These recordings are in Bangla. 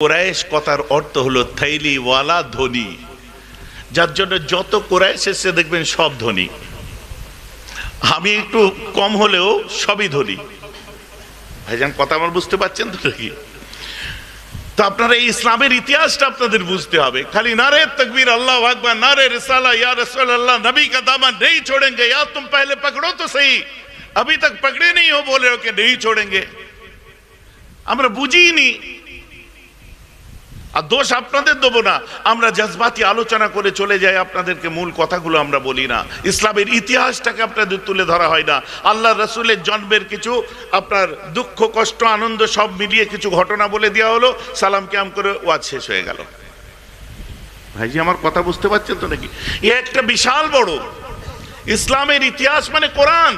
কোরাইশ কথার অর্থ হলো থৈলি ওয়ালা ধনী যার জন্য যত কোরাইশ এসে দেখবেন সব ধনী আমি একটু কম হলেও সবই ধনী ভাইজান কথা আমার বুঝতে পারছেন তো নাকি তো আপনারা এই ইসলামের ইতিহাসটা আপনাদের বুঝতে হবে খালি नारे तकबीर अल्लाह अकबर नारे रिसाला या रसूल अल्लाह नबी का दामन नहीं छोड़ेंगे या तुम पहले पकड़ो तो सही अभी तक पकड़े नहीं हो बोले हो कि नहीं छोड़ेंगे আমরা বুঝিনি আর দোষ আপনাদের দেবো না। আমরা জজবাতি আলোচনা করে চলে যাই, আপনাদেরকে মূল কথাগুলো আমরা বলি না। ইসলামের ইতিহাসটাকে আপনাদের তুলে ধরা হয় না। আল্লাহ রসুলের জন্মের কিছু, আপনার দুঃখ, কষ্ট, আনন্দ সব মিলিয়ে কিছু ঘটনা বলে দেওয়া হলো। সালাম ক্যাম করে ওয়াজ শেষ হয়ে গেল। ভাইজি, আমার কথা বুঝতে পারছেন তো নাকি? এ একটা বিশাল বড়। ইসলামের ইতিহাস মানে কোরআন।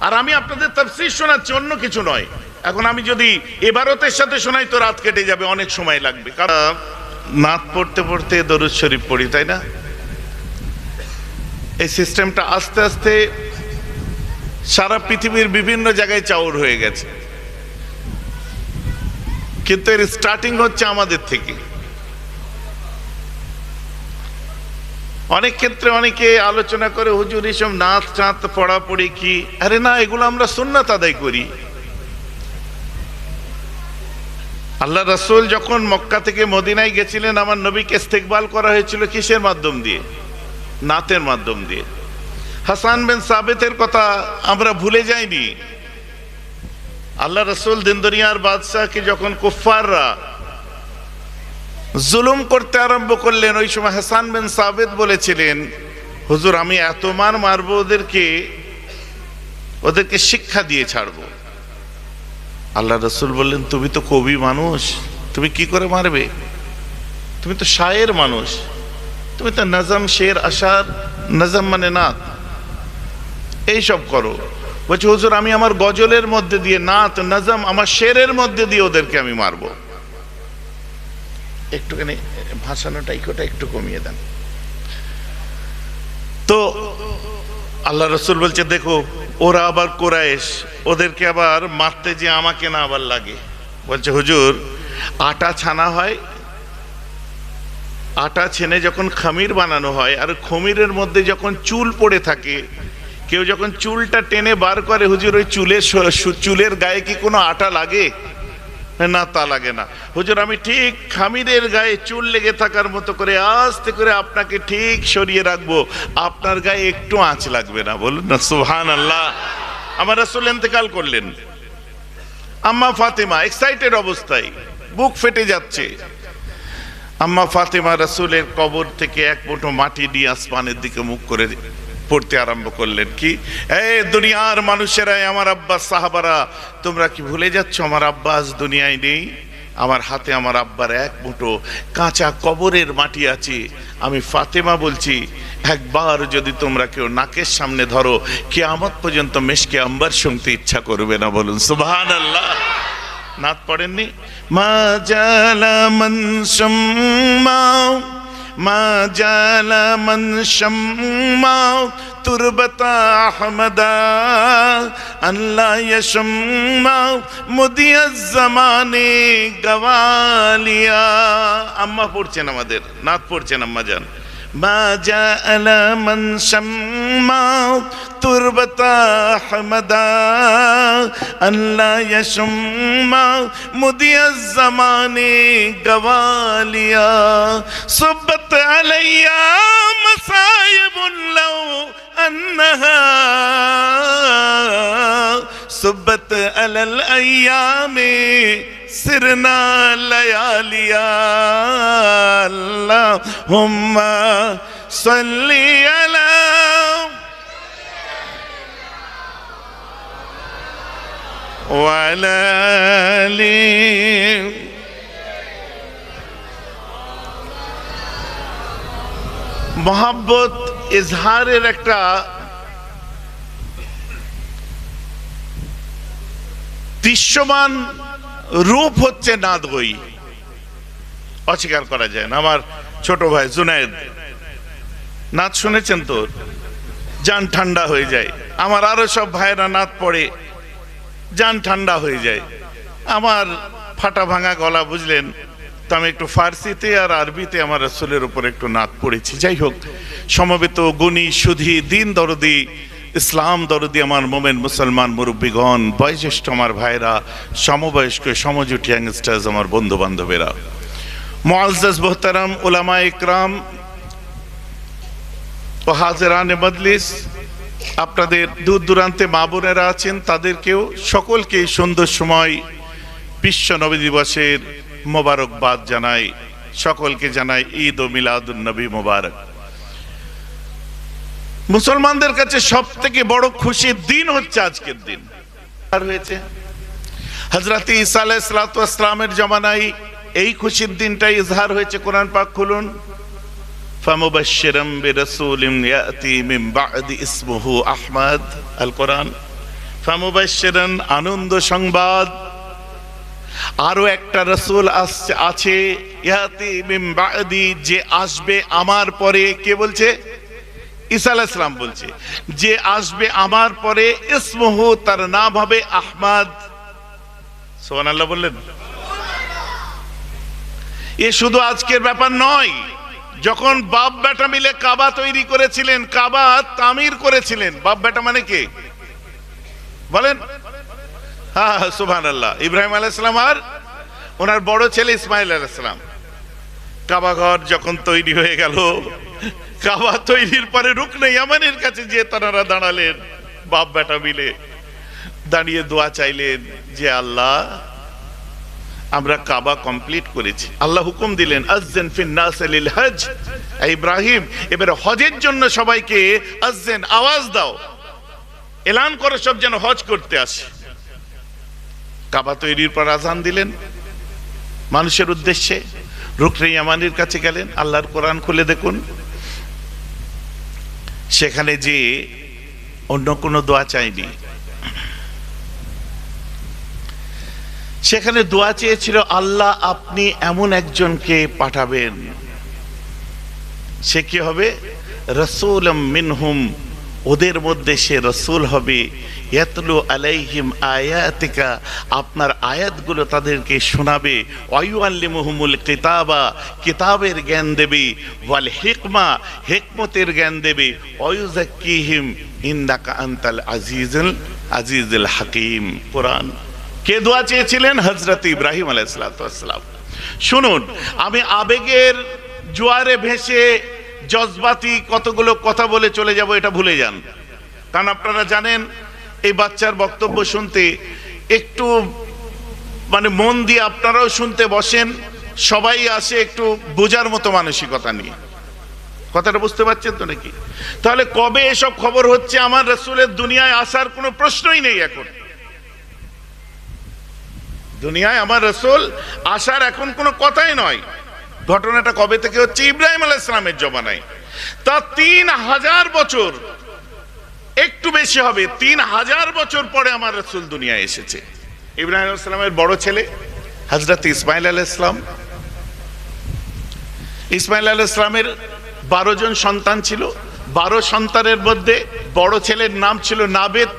আর আমি আপনাদের তাফসীর শোনাচ্ছি, অন্য কিছু নয়। এখন আমি যদি এবারতের সাথে শোনাই তো রাত কেটে যাবে, অনেক সময় লাগবে। কারণ নাত পড়তে পড়তে দরুদ শরীফ পড়ি, তাই না? এই সিস্টেমটা আস্তে আস্তে সারা পৃথিবীর বিভিন্ন জায়গায় চাউর হয়ে গেছে। কিন্তু এর স্টার্টিং হচ্ছে আমাদের থেকে। অনেক ক্ষেত্রে অনেকে আলোচনা করে, হুজুর, এসব নাচ চাঁত পড়াপড়ি কি? আরে না, এগুলো আমরা সুন্নাত আদায় করি। আল্লাহ রসুল যখন মক্কা থেকে মদিনায় গেছিলেন, আমার নবীকে ইস্তেকবাল করা হয়েছিল কিসের মাধ্যম দিয়ে? নাতের মাধ্যম দিয়ে। হাসান বিন সাবেতের কথা আমরা ভুলে যাইনি। আল্লাহ রসুল দিন দুনিয়ার বাদশাহকে যখন কুফাররা জুলুম করতে আরম্ভ করলেন, ওই সময় হাসান বিন সাবেদ বলেছিলেন, হুজুর, আমি এত মার মারবো ওদেরকে ওদেরকে শিক্ষা দিয়ে ছাড়বো। আল্লাহ রসুল বললেন, তুমি তো কবি মানুষ, তুমি কি করে মারবে? তুমি তো শায়ের মানুষ, তুমি তো নজম, শের, আশার, নজম মানে নাত। এইসব করো। বলছি, হুজুর, আমি আমার গজলের মধ্যে দিয়ে নাত, নজম, আমার শেরের মধ্যে দিয়ে ওদেরকে আমি মারবো। একটুখানি ভাসানোটা ইকোটা একটু কমিয়ে দেন। তো আল্লাহ রসুল বলছে, দেখো ওরা আবার কোরায়েশ ওদেরকে আবার মারতে যে আমাকে না আবার লাগে। বলছে, হুজুর, আটা ছানা হয়, আটা ছেনে যখন খামির বানানো হয়, আর খমিরের মধ্যে যখন চুল পড়ে থাকে, কেউ যখন চুলটা টেনে বার করে, হুজুর, ওই চুলের চুলের গায়ে কি কোনো আটা লাগে? না, তা লাগে না। হুজুর, আমি ঠিক খামিরের গায়ে চুল লেগে থাকার মতো করে আস্তে করে আপনাকে ঠিক সরিয়ে রাখব। আপনার গায়ে একটু আঁচ লাগবে না, বলুন না সুহান আল্লাহ আমার রাসূল ইন্তেকাল করলেন। আম্মা ফাতেমা এক্সাইটেড অবস্থায়, বুক ফেটে যাচ্ছে। আম্মা ফাতেমা রাসূলের কবর থেকে এক মুঠো মাটি নিয়ে আসমানের দিকে মুখ করে পড়তে আরম্ভ করলেন কি? এই দুনিয়ার মানুষেরাই আমার আব্বাস সাহাবারা, তোমরা কি ভুলে যাচ্ছ আমার আব্বাস দুনিয়ায় নেই? আমার হাতে আমার আব্বার এক মুঠো কাঁচা কবরের মাটি আছে। আমি ফাতেমা বলছি, একবার যদি তোমরা কেউ নাকের সামনে ধরো, কেয়ামত পর্যন্ত মেশকে আম্বার শুনতে ইচ্ছা করবে না। বলুন সুবহান আল্লাহ নাত পড়েননি? মা জালা মন মা জালা মন সম্মাও তুরবতা আহমদা আল্লাহ ইয়শম্মাও মুদিয়া জামানে গওয়ালিয়া। আম্মা পড়ছেন আমাদের, নাত পড়ছেন আম্মা জান। ما جاء من شمع تربة حمدا أن لا يشمع مضي الزمان قواليا. صبت علي مصايب لو أنها. صبت على الأيام سرنا لياليا. اللهم صل على وعلى آله মোহাব্বত ইজহারের একটা দৃশ্যমান রূপ হচ্ছে নাদ বই অস্বীকার করা যায় না। আমার ছোট ভাই জুনায়েদ নাচ শুনেছেন তো? যান ঠান্ডা হয়ে যায়। আমার আরও সব ভাইরা নাচ পড়ে, যান ঠান্ডা হয়ে যায়। আমার ফাটা ভাঙা গলা বুঝলেন, তো আমি একটু ফার্সিতে আর আরবিতে আমার রসুলের উপর একটু নাক পড়েছি। যাই হোক, সমবেত গুণী, সুধী, দিন দরদি, ইসলাম দরদি আমার মোমেন মুসলমান মুরব্বীগণ, বয়োজ্যেষ্ঠ আমার ভাইরা সমবয়স্ক, সমজুটি ইয়াংস্টার্স আমার বন্ধু বান্ধবেরা মুআজ্জাজ, মোহতারাম, উলামা ইকরাম ও হাজেরানে মজলিস। আপনাদের দূর দূরান্তে মা বোনেরা আছেন, তাদেরকেও সকলকে সুন্দর সময় বিশ্ব নবী দিবসের মোবারকবাদ জানাই। সকলকে জানাই ঈদ ও মিলাদুন নবী মোবারক। মুসলমানদের কাছে সব থেকে বড় খুশির দিন হচ্ছে আজকের দিন। আর হয়েছে হজরত ইসা আলাইসালামের জমানায় এই খুশির দিনটাই ইজহার হয়েছে, কোরআন পাক খুলুন। ইয়াতি আল কোরআন আনন্দ সংবাদ। আরও একটা রসুল আসছে আছে যে আসবে আমার পরে, কে বলছে? ইসা আলাইহিস বলছে, যে আসবে আমার পরে ইসমহু, তার নাম হবে আহমদ। সুবহানাল্লাহ বললেন? এ শুধু আজকের ব্যাপার নয়, যখন বাপ বেটা মিলে কাবা তৈরি করেছিলেন, কাবা তামির করেছিলেন, বাপ বেটা মানে কে? বলেন? হ্যাঁ সুবহান আল্লাহ ইব্রাহিম আলাইসালাম আর ওনার বড় ছেলে ইসমাইল আলাইসালাম কাবা ঘর যখন তৈরি হয়ে গেল, কাবা তৈরির পরে রুকনে ইয়ামানের কাছে যে তারা দাঁড়ালেন, বাপ বেটা মিলে। দাঁড়িয়ে দোয়া চাইলেন, যে আল্লাহ আমরা কাবা কমপ্লিট করেছি। আল্লাহ হুকুম দিলেন, আজ্জেন ফিন নাস লিল হজ ইব্রাহিম, এবারে হজের জন্য সবাইকে আজ্জেন আওয়াজ দাও। এলান করে সব যেন হজ করতে আসে। কাবা তৈরির পর আজান দিলেন। মানুষের উদ্দেশ্যে রুকরে ইয়ামানির কাছে গেলেন, আল্লাহর কোরআন খুলে দেখুন। সেখানে যে অন্য কোনো দোয়া চাইনি। সেখানে দোয়া চেয়েছিল, আল্লাহ আপনি এমন একজনকে পাঠাবেন। সে কি হবে? রসুল মিনহুম, ওদের মধ্যে সে রসুল হবে। ইয়াতলু আলাইহিম আয়াতিকা, আপনার আয়াতগুলো তাদেরকে শোনাবে। অয়ুআল্লিমুহুমুল কিতাবা, কিতাবের জ্ঞান দেবে। ওয়াল হিকমা, হেকমতের জ্ঞান দেবে। অয়ুজাক্কিহিম ইন্দাকা আনতাল আজিজুল আজিজুল হাকিম। কোরআন। কে দোয়া চেয়েছিলেন? হজরত ইব্রাহিম আলাইসালাম শুনুন, আমি আবেগের জোয়ারে ভেসে জজবাতি কতগুলো কথা বলে চলে যাব এটা ভুলে যান। কারণ আপনারা জানেন, এই বাচ্চার বক্তব্য শুনতে একটু মানে মন দিয়ে আপনারাও শুনতে বসেন, সবাই আসে একটু বোঝার মতো মানসিকতা নিয়ে। কথাটা বুঝতে পারছেন তো নাকি? তাহলে কবে এসব খবর হচ্ছে? আমার রসুলের দুনিয়ায় আসার কোনো প্রশ্নই নেই এখন। দুনিয়ায় আমার রসুল আসার এখন কোনো কথাই নয়। ঘটনাটা কবে থেকে হচ্ছে? ইব্রাহিম আলাহ ইসলামের জমানায়। তা তিন হাজার বছর একটু বেশি হবে। তিন হাজার বছর পরে আমার রসুল দুনিয়ায় এসেছে। ইব্রাহিম ইসলামের বড় ছেলে হজরত ইসমাইল আল ইসলাম ইসমাইল আল ইসলামের বারো জন সন্তান ছিল। বারো সন্তানের মধ্যে বড় ছেলের নাম ছিল নাবেদ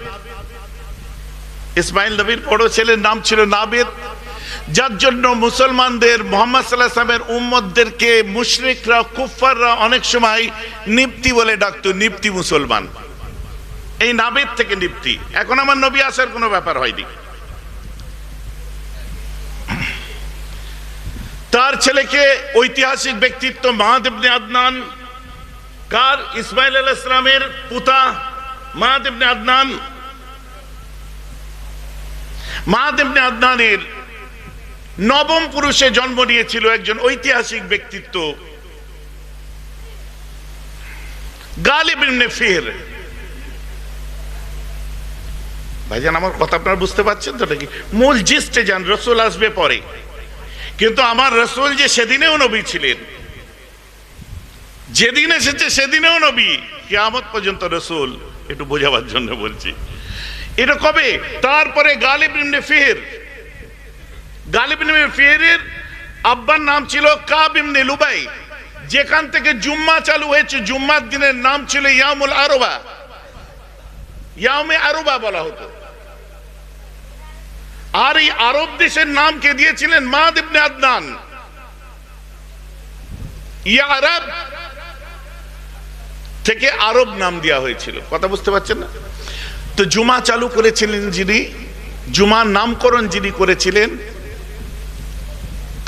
ইসমাইল নবীর বড় ছেলের নাম ছিল নাবেদ যার জন্য মুসলমানদের মোহাম্মদ সাল্লাহামের উম্মদদেরকে মুশরিকরা কুফাররা অনেক সময় নিপ্তি বলে ডাকতো, নিপ্তি মুসলমান। এই নাবেদ থেকে নিপ্তি। এখন আমার নবী আসার কোনো ব্যাপার হয়নি। তার ছেলেকে ঐতিহাসিক ব্যক্তিত্ব মাহাদেবনে আদনান, কার? ইসমাইল আল ইসলামের পুতা মাহাদেবনে আদনান মাহাদেবনে আদনানের নবম পুরুষে জন্ম নিয়েছিল একজন ঐতিহাসিক ব্যক্তিত্ব। গালিব ভাইজান, আমার কথা আপনারা বুঝতে পারছেন তো নাকি? মূল জিস্টে যান, রসুল আসবে পরে। কিন্তু আমার রসুল যে সেদিনেও নবী ছিলেন। এসেছে সেদিনেও নবী। পর্যন্ত রসুল, একটু বোঝাবার জন্য বলছি। এটা কবে? তারপরে গালিব ইবনে ফির গালিব ইবনে ফিরের আব্বার নাম ছিল কাব ইবনে লুবাই। যেখান থেকে জুম্মা চালু হয়েছে, জুম্মার দিনের নাম ছিল ইয়ামুল আরবা। ইয়ামে আরবা বলা হতো। আর এই আরব দেশের নাম কে দিয়েছিলেন? মাদ ইবনে আদনান। ইয়া আরব থেকে আরব নাম দেওয়া হয়েছিল। কথা বুঝতে পারছেন না? তো জুমা চালু করেছিলেন যিনি, জুমার নামকরণ যিনি করেছিলেন,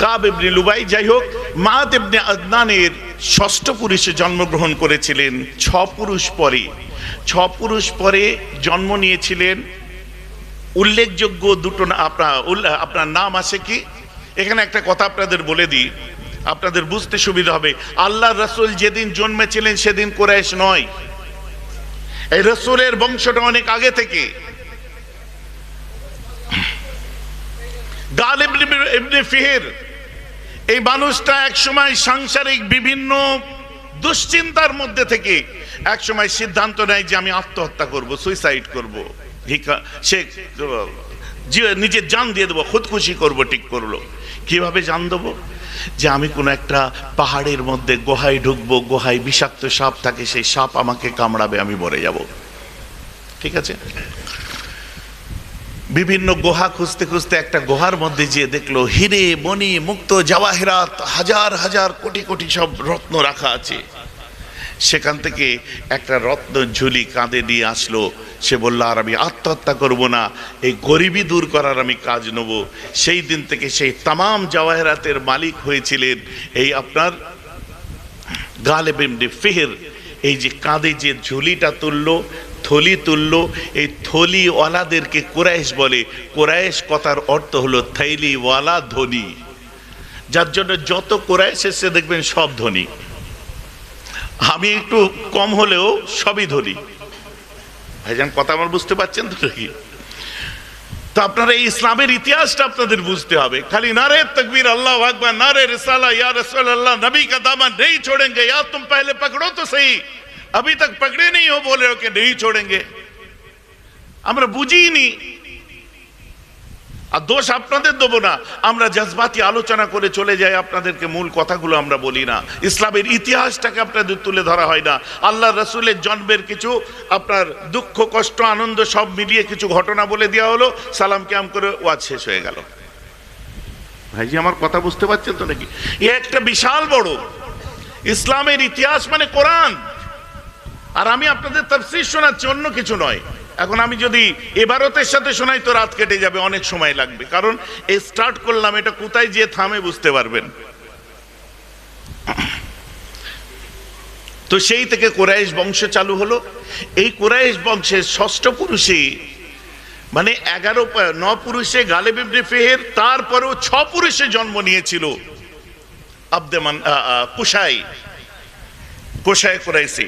কাব ইবনে লুবাই যাই হোক, মাদ ইবনে আদনানের ষষ্ঠ পুরুষে জন্মগ্রহণ করেছিলেন, ছ পুরুষ পরে। ছ পুরুষ পরে জন্ম নিয়েছিলেন। উল্লেখযোগ্য দুটো আপনার আপনার নাম আছে কি? এখানে একটা কথা আপনাদের বলে দিই, আপনাদের বুঝতে সুবিধা হবে। আল্লাহ রসুল যেদিন জন্মেছিলেন সেদিন কোরাইশ নয়। এই রসুলের বংশটা অনেক আগে থেকে। এই মানুষটা একসময় সাংসারিক বিভিন্ন দুশ্চিন্তার মধ্যে থেকে একসময় সিদ্ধান্ত নেয় যে আমি আত্মহত্যা করব, সুইসাইড করব। সে নিজের জান দিয়ে দেবো, খুদকুশি করব, ঠিক করল। কীভাবে জান দেবো? যে আমি কোনো একটা পাহাড়ের মধ্যে গোহায় ঢুকবো, গোহায় বিষাক্ত সাপ থাকে, সেই সাপ আমাকে কামড়াবে, আমি মরে যাব। ঠিক আছে? বিভিন্ন গোহা খুঁজতে খুঁজতে একটা গোহার মধ্যে যেয়ে দেখল, হিরে, মণি, মুক্ত, জওয়াহিরাত, হাজার হাজার কোটি কোটি সব রত্ন রাখা আছে। সেখান থেকে একটা রত্ন ঝুলি কাঁধে নিয়ে আসলো। সে বলল, আর আমি আত্মহত্যা করব না, এই গরিবি দূর করার আমি কাজ নেব। সেই দিন থেকে সেই তামাম জওয়াহিরাতের মালিক হয়েছিলেন এই আপনার গালেব ইবনে ফিহের। এই যে কাঁধে যে ঝুলিটা তুললো, থলি তুললো, এই থলিওয়ালাদেরকে কোরাইশ বলে। কোরাইশ কথার অর্থ হলো থৈলিওয়ালা ধনী। যার জন্য যত কোরাইশ এসে দেখবেন সব ধনী। আমি একটু কম হলেও সবই ধনী ভাইজান কথা আমার বুঝতে পারছেন তো নাকি তো আপনারা এই ইসলামের ইতিহাসটা আপনাদের বুঝতে হবে খালি नारे तकबीर अल्लाह अकबर नारे रिसाला या रसूल अल्लाह नबी का दामन नहीं छोड़ेंगे या तुम पहले पकड़ो तो सही अभी तक पकड़े नहीं हो बोले हो कि नहीं छोड़ेंगे আমরা বুঝিনি আর দোষ আপনাদের দেবো না। আমরা জজবাতি আলোচনা করে চলে যাই, আপনাদেরকে মূল কথাগুলো আমরা বলি না। ইসলামের ইতিহাসটাকে আপনাদের তুলে ধরা হয় না। আল্লাহ রসুলের জন্মের কিছু, আপনার দুঃখ, কষ্ট, আনন্দ সব মিলিয়ে কিছু ঘটনা বলে দেওয়া হলো। সালাম ক্যাম করে ওয়াজ শেষ হয়ে গেল। ভাইজি, আমার কথা বুঝতে পারছেন তো নাকি? এ একটা বিশাল বড়। ইসলামের ইতিহাস মানে কোরআন। আর আমি আপনাদের তাফসীর শোনাচ্ছি, অন্য কিছু নয়। এখন আমি যদি এবারতের সাথে শোনাই তো রাত কেটে যাবে, অনেক সময় লাগবে। কারণ এই স্টার্ট করলাম, এটা কোথায় যেয়ে থামে বুঝতে পারবেন। তো সেই থেকে কোরাইশ বংশ চালু হলো। এই কোরাইশ বংশের ষষ্ঠ পুরুষে মানে এগারো, ন পুরুষে গালেব ইবনে ফেহের, তারপরেও ছ পুরুষে জন্ম নিয়েছিল। আব্দেমান কুশাই। কোষায় কোরাইশি।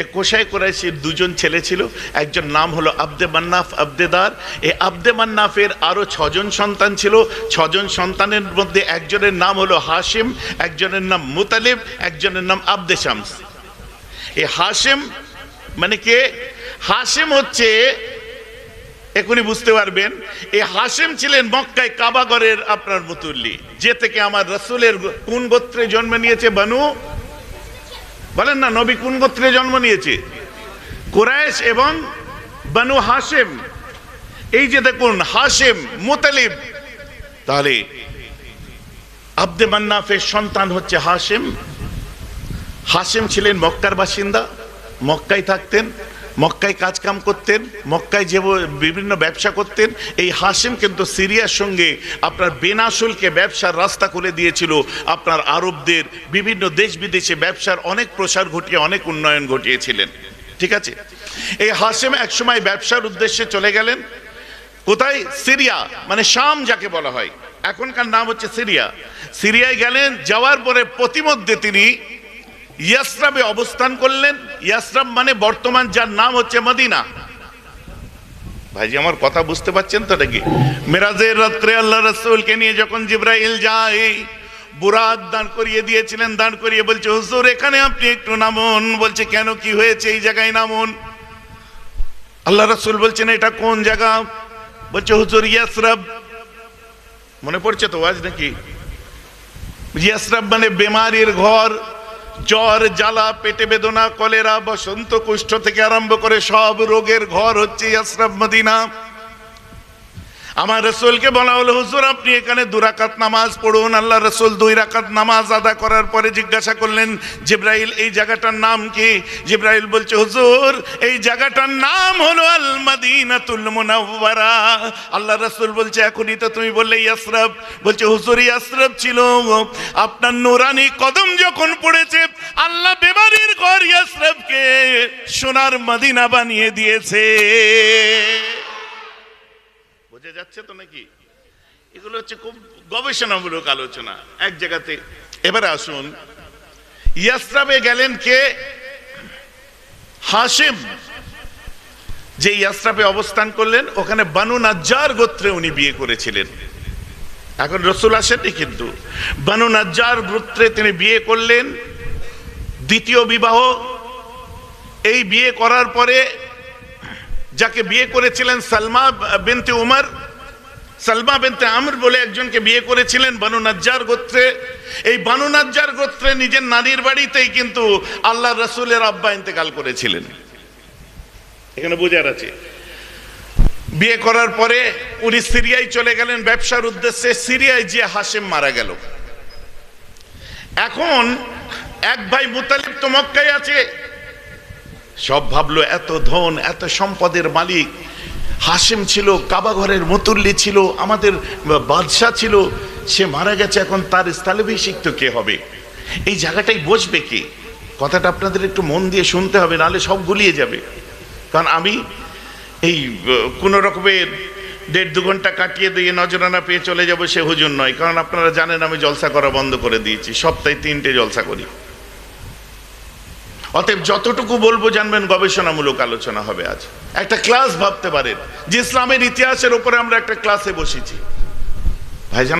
এ কোষায় কোরাইশির দুজন ছেলে ছিল, একজন নাম হলো আব্দে মান্নাফ আব্দেদার এ আব্দে মান্নাফের আরও ছজন সন্তান ছিল। ছজন সন্তানের মধ্যে একজনের নাম হলো হাশিম, একজনের নাম মুতালিব, একজনের নাম আব্দে শামস। এই হাশিম মানে কে? হাশিম হচ্ছে, এখনই বুঝতে পারবেন এই হাসিম ছিলেন মক্কায় কাবাগরের আপনার মুতুল্লি, যে থেকে আমার রসুলের কোন গোত্রে জন্ম নিয়েছে? বানু বলেন না, নবী কোন গোত্রে জন্ম নিয়েছে? কুরাইশ এবং বানু হাসেম এই যে দেখুন হাসেম মুতালিব। তাহলে আব্দে মান্নাফের সন্তান হচ্ছে হাসেম হাসেম ছিলেন মক্কার বাসিন্দা, মক্কায় থাকতেন। মক্কায় কাজকাম করতেন, মক্কায় যে বিভিন্ন ব্যবসা করতেন, এই হাসিম কিন্তু সিরিয়ার সঙ্গে আপনার বেনাশুল্কে ব্যবসার রাস্তা করে দিয়েছিল। আপনার আরবদের বিভিন্ন দেশ বিদেশে ব্যবসার অনেক প্রসার ঘটিয়ে, অনেক উন্নয়ন ঘটিয়েছিলেন। ঠিক আছে? এই হাসিম একসময় ব্যবসার উদ্দেশ্যে চলে গেলেন। কোথায়? সিরিয়া মানে শাম যাকে বলা হয়। এখনকার নাম হচ্ছে সিরিয়া। সিরিয়ায় গেলেন, যাওয়ার পরে প্রতিমধ্যে তিনি ইয়াসরাবে অবস্থান করলেন। ইয়াসরাব মানে বর্তমান যার নাম হচ্ছে মদিনা। ভাইজি, আমার কথা বুঝতে পারছেন তো নাকি? মেরাজের রাত্রে আল্লাহ রসুলকে নিয়ে যখন জিব্রাইল যায় বুরাক দান করিয়ে দিয়েছিলেন দান করিয়ে বলছে, হুজুর, এখানে আপনি একটু নামুন। বলছে, কেন? কি হয়েছে? এই জায়গায় নামুন। আল্লাহ রসুল বলছেন, এটা কোন জায়গা? বলছে, হুজুর, ইয়াসরাব। মনে পড়ছে তো আজ নাকি? ইয়াসরাব মানে বেমারির ঘর। জ্বর, জ্বালা, পেটে বেদনা, কলেরা, বসন্ত কুষ্ঠ থেকে আরম্ভ করে সব রোগের ঘর হচ্ছে ইয়াসরাব মদিনা। আমার রসুলকে বলা হলো, হুজুর, আপনি এখানে দুরাকাত নামাজ পড়ুন। আল্লাহ রসুল দুই রাকাত নামাজ আদা করার পরে জিজ্ঞাসা করলেন, জিব্রাইল, এই জায়গাটার নাম কি? জিব্রাইল বলছে, হুজুর, এই জায়গাটার নাম হলো আল মুনাওয়ারা। আল্লাহ রসুল বলছে, এখনই তো তুমি বললে ইয়াসরাব। বলছে, হুজুর, ইয়াসরাব ছিল আপনার নুরানি কদম যখন পড়েছে, আল্লাহ বেমারির ঘর ইয়াসরাবকে সোনার মদিনা বানিয়ে দিয়েছে। বোঝা যাচ্ছে তো নাকি? এগুলো হচ্ছে খুব গবেষণামূলক আলোচনা। এক জায়গাতে এবারে আসুন, ইয়াসরাবে গেলেন কে? হাসিম যে ইয়াসরাবে অবস্থান করলেন, ওখানে বানু নাজ্জার গোত্রে উনি বিয়ে করেছিলেন। এখন রসুল আসেননি কিন্তু। বানু নাজ্জার গোত্রে তিনি বিয়ে করলেন। দ্বিতীয় বিবাহ। এই বিয়ে করার পরে যাকে বিয়ে করেছিলেন সালমা বিনতে উমর, সালমা বিনতে আমর বলে একজনকে বিয়ে করেছিলেন বানু নাজ্জার গোত্রে। এই বানু নাজ্জার গোত্রে নিজের নানির বাড়িতেই কিন্তু আল্লাহ রসুলের আব্বা ইন্তেকাল করেছিলেন। এখানে বোঝার আছে। বিয়ে করার পরে উনি সিরিয়ায় চলে গেলেন, ব্যবসার উদ্দেশ্যে সিরিয়ায় যে হাসেম মারা গেল। এখন এক ভাই মুতালিব তো মক্কায় আছে সব ভাবলো, এত ধন, এত সম্পদের মালিক। হাসিম ছিল কাবাঘরের মতুল্লি ছিল, আমাদের বাদশাহ ছিল। সে মারা গেছে, এখন তার স্থলাভিষিক্ত কে হবে? এই জায়গাটাই বসবে কে? কথাটা আপনাদের একটু মন দিয়ে শুনতে হবে, নাহলে সব গুলিয়ে যাবে। কারণ আমি এই, কোন রকমের দেড় দু ঘণ্টা কাটিয়ে দিয়ে নজরানা পেয়ে চলে যাব সে হুজুর নয়। কারণ আপনারা জানেন, আমি জলসা করা বন্ধ করে দিয়েছি। সপ্তাহে তিনটে জলসা করি। অতএব যতটুকু বলব জানবেন, গবেষণামূলক আলোচনা হবে আজ। একটা ক্লাস ভাবতে পারেন, যে ইসলামের ইতিহাসের উপরে আমরা একটা ক্লাসে বসেছি। ভাইজান